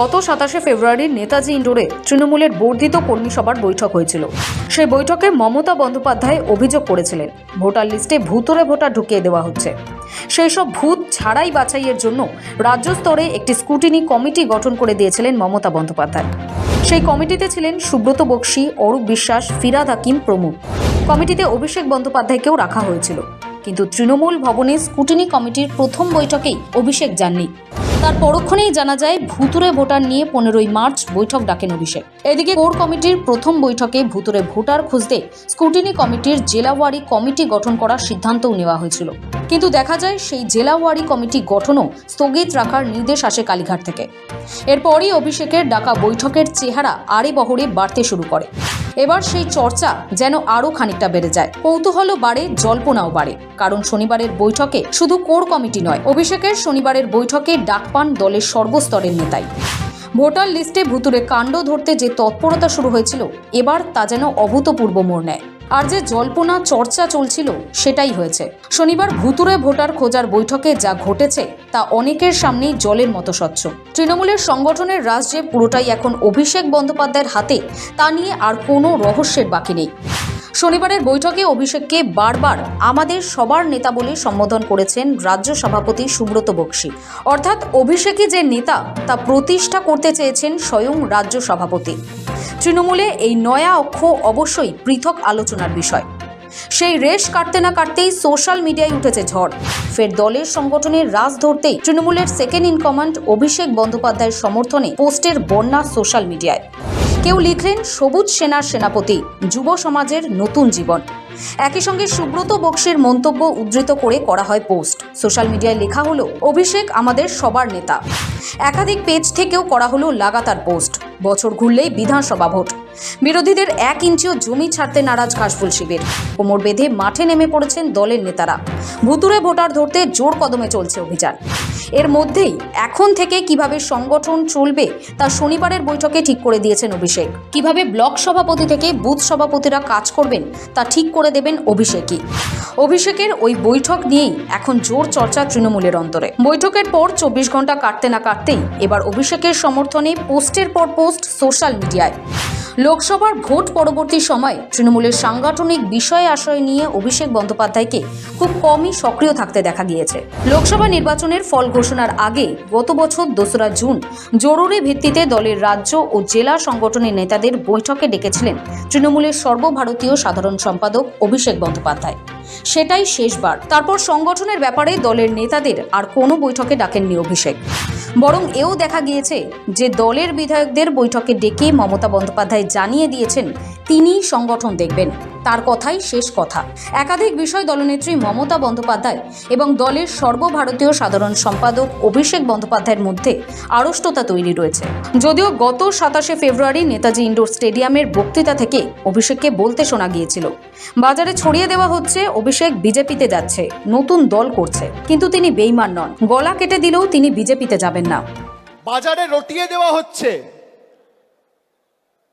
গত সাতাশে ফেব্রুয়ারির নেতাজি ইন্ডোরে তৃণমূলের বর্ধিত কর্মী সভার বৈঠক হয়েছিল। সেই বৈঠকে মমতা বন্দ্যোপাধ্যায় অভিযোগ করেছিলেন, ভোটার লিস্টে ভূতরে ভোটার ঢুকিয়ে দেওয়া হচ্ছে। সেই সব ভূত ছাড়াই বাছাইয়ের জন্য রাজ্য স্তরে একটি স্ক্রুটিনি কমিটি গঠন করে দিয়েছিলেন মমতা বন্দ্যোপাধ্যায়। সেই কমিটিতে ছিলেন সুব্রত বক্সী, অরূপ বিশ্বাস, ফিরাদ হাকিম প্রমুখ। কমিটিতে অভিষেক বন্দ্যোপাধ্যায়কেও রাখা হয়েছিল। কিন্তু তৃণমূল ভবনে স্কুটিনি কমিটির প্রথম বৈঠকেই অভিষেক যাননি। তার পরক্ষণেই জানা যায় ভুতুরে ভোটার নিয়ে পনেরোই মার্চ বৈঠক ডাকেন অভিষেক। এদিকে কোর কমিটির প্রথম বৈঠকে ভুতুরে ভোটার খুঁজতে স্কুটিনি কমিটির জেলাওয়ারি কমিটি গঠন করার সিদ্ধান্তও নেওয়া হয়েছিল। কিন্তু দেখা যায় সেই জেলাওয়ারি কমিটি গঠনও স্থগিত রাখার নির্দেশ আসে কালীঘাট থেকে। এরপরই অভিষেকের ডাকা বৈঠকের চেহারা আড়ে বহরে বাড়তে শুরু করে। এবার সেই চর্চা যেন আরও খানিকটা বেড়ে যায়। কৌতূহলও বাড়ে, জল্পনাও বাড়ে। কারণ শনিবারের বৈঠকে শুধু কোর কমিটি নয়, অভিষেকের শনিবারের বৈঠকে ডাক পান দলের সর্বস্তরের নেতাই। ভোটার লিস্টে ভুতুরে কাণ্ড ধরতে যে তৎপরতা শুরু হয়েছিল, এবার তা যেন অভূতপূর্ব মোড় নেয়। আর যে জল্পনা চর্চা চলছিল সেটাই হয়েছে। শনিবার ভুতুরে ভোটার খোঁজার বৈঠকে যা ঘটেছে তা অনেকের সামনেই জলের মতো স্বচ্ছ। তৃণমূলের সংগঠনের রাজ্যে পুরোটাই এখন অভিষেক বন্দ্যোপাধ্যায়ের হাতে, তা নিয়ে আর কোনো রহস্যের বাকি নেই। শনিবারের বৈঠকে অভিষেককে বারবার আমাদের সবার নেতা বলে সম্বোধন করেছেন রাজ্য সভাপতি সুব্রত বক্সী। অর্থাৎ অভিষেকই যে নেতা, তা প্রতিষ্ঠা করতে চেয়েছেন স্বয়ং রাজ্য সভাপতি। তৃণমূলে এই নয়া অক্ষ অবশ্যই পৃথক আলোচনার বিষয়। সেই রেশ কাটতে না কাটতেই সোশ্যাল মিডিয়ায় উঠেছে ঝড়। ফের দলের সংগঠনের রাজ ধরতেই তৃণমূলের সেকেন্ড ইন কমান্ড অভিষেক বন্দ্যোপাধ্যায়ের সমর্থনে পোস্টের বন্যা সোশ্যাল মিডিয়ায়। কেউ লিখলেন সবুজ সেনার সেনাপতি, যুব সমাজের নতুন জীবন। একই সঙ্গে সুব্রত বক্সের মন্তব্য উদ্ধৃত করে করা হয় পোস্ট। সোশ্যাল মিডিয়ায় লেখা হলো, অভিষেক আমাদের সবার নেতা। একাধিক পেজ থেকেও করা হলো লাগাতার পোস্ট। বছর ঘুরলেই বিধানসভা ভোট। বিরোধীদের এক ইঞ্চিও জমি ছাড়তে নারাজ ঘাসফুল শিবির। কোমর বেঁধে মাঠে নেমে পড়েছেন দলের নেতারা। ভুতুরে ভোটার ধরতে জোর কদমে চলছে অভিযান। এর মধ্যেই এখন থেকে কীভাবে সংগঠন চলবে তা শনিবারের বৈঠকে ঠিক করে দিয়েছেন অভিষেক। কীভাবে ব্লক সভাপতি থেকে বুথ সভাপতিরা কাজ করবেন তা ঠিক করে দেবেন অভিষেকই। অভিষেকের ওই বৈঠক নিয়েই এখন জোর চর্চা তৃণমূলের অন্তরে। বৈঠকের পর চব্বিশ ঘণ্টা কাটতে না কাটতেই এবার অভিষেকের সমর্থনে পোস্টের পর পোস্ট সোশ্যাল মিডিয়ায়। লোকসভার ভোট পরবর্তী সময়ে তৃণমূলের সাংগঠনিক বিষয় আশয় নিয়ে অভিষেক বন্দ্যোপাধ্যায়কে খুব কমই সক্রিয় থাকতে দেখা গিয়েছে। লোকসভা নির্বাচনের ফল ঘোষণার আগে গত বছর দোসরা জুন জরুরি ভিত্তিতে দলের রাজ্য ও জেলা সংগঠনের নেতাদের বৈঠকে ডেকেছিলেন তৃণমূলের সর্বভারতীয় সাধারণ সম্পাদক অভিষেক বন্দ্যোপাধ্যায়। সেটাই শেষবার। তারপর সংগঠনের ব্যাপারে দলের নেতাদের আর কোনো বৈঠকে ডাকেননি অভিষেক। বরং এও দেখা গিয়েছে যে দলের বিধায়কদের বৈঠকে ডেকে মমতা বন্দ্যোপাধ্যায় জানিয়ে দিয়েছেন তিনিই সংগঠন দেখবেন। তার কথাই শেষ কথা। একাধিক বিষয় দলনেত্রী মমতা বন্দ্যোপাধ্যায় এবং দলের সর্বভারতীয় সাধারণ সম্পাদক অভিষেক বন্দ্যোপাধ্যায়ের মধ্যে আড়ষ্টতা তৈরি রয়েছে। যদিও গত সাতাশে ফেব্রুয়ারি নেতাজি ইন্ডোর স্টেডিয়ামের বক্তৃতা থেকে অভিষেককে বলতে শোনা গিয়েছিল। বাজারে ছড়িয়ে দেওয়া হচ্ছে, অভিষেক বিজেপিতে যাচ্ছে, নতুন দল করছে। কিন্তু তিনি বেইমান নন। গলা কেটে দিলেও তিনি বিজেপিতে যাবেন না। বাজারে রটিয়ে দেওয়া হচ্ছে।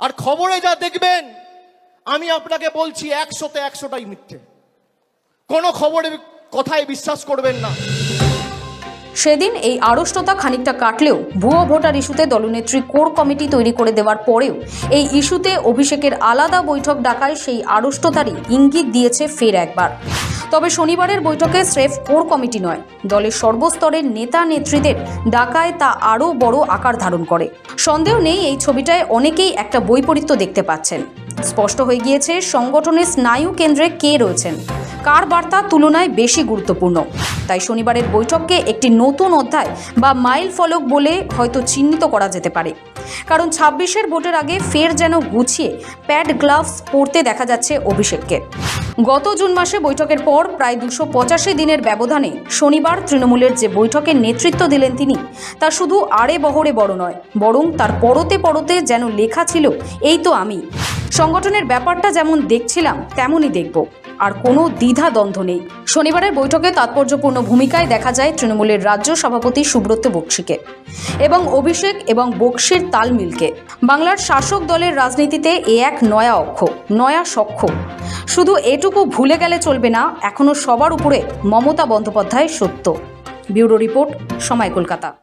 আর খবরে যা দেখবেন, আমি আপনাকে বলছি একশোতে একশোটাই মিথ্যে। কোনো খবরের কথায় বিশ্বাস করবেন না। সেদিন এই আড়ষ্টতা খানিকটা কাটলেও ভুয়ো ভোটার ইস্যুতে দলনেত্রী কোর কমিটি তৈরি করে দেওয়ার পরেও এই ইস্যুতে অভিষেকের আলাদা বৈঠক ডাকায় সেই আড়ষ্টতারই ইঙ্গিত দিয়েছে ফের একবার। তবে শনিবারের বৈঠকে স্রেফ কোর কমিটি নয়। দলের সর্বস্তরের নেতা নেত্রীদের ডাকায় তা আরও বড় আকার ধারণ করে। সন্দেহ নেই এই ছবিটায় অনেকেই একটা বৈপরীত্য দেখতে পাচ্ছেন। স্পষ্ট হয়ে গিয়েছে, সংগঠনের স্নায়ু কেন্দ্রে কে রয়েছেন? কার বার্তা তুলনায় বেশি গুরুত্বপূর্ণ? তাই শনিবারের বৈঠককে একটি নতুন অধ্যায় বা মাইল ফলক বলে হয়তো চিহ্নিত করা যেতে পারে। কারণ ছাব্বিশের ভোটের আগে ফের যেন গুছিয়ে প্যাড গ্লাভস পরতে দেখা যাচ্ছে অভিষেককে। গত জুন মাসে বৈঠকের পর প্রায় দুশো পঁচাশি দিনের ব্যবধানে শনিবার তৃণমূলের যে বৈঠকের নেতৃত্ব দিলেন তিনি, তা শুধু আড়ে বহরে বড় নয়, বরং তার পরতে পরতে যেন লেখা ছিল, এই তো আমি। সংগঠনের ব্যাপারটা যেমন দেখছিলাম, তেমনই দেখব। আর কোনো দ্বিধা দ্বন্দ্ব নেই। শনিবারের বৈঠকে তাৎপর্যপূর্ণ ভূমিকায় দেখা যায় তৃণমূলের রাজ্য সভাপতি সুব্রত বক্সিকে এবং অভিষেক এবং বক্সির তালমিলকে। বাংলার শাসক দলের রাজনীতিতে এ এক নয়া অক্ষ, নয়া সখ্য শুধু এটুকু ভুলে গেলে চলবে না এখনও সবার উপরে মমতা বন্দ্যোপাধ্যায় সত্য। ব্যুরো রিপোর্ট সময় কলকাতা।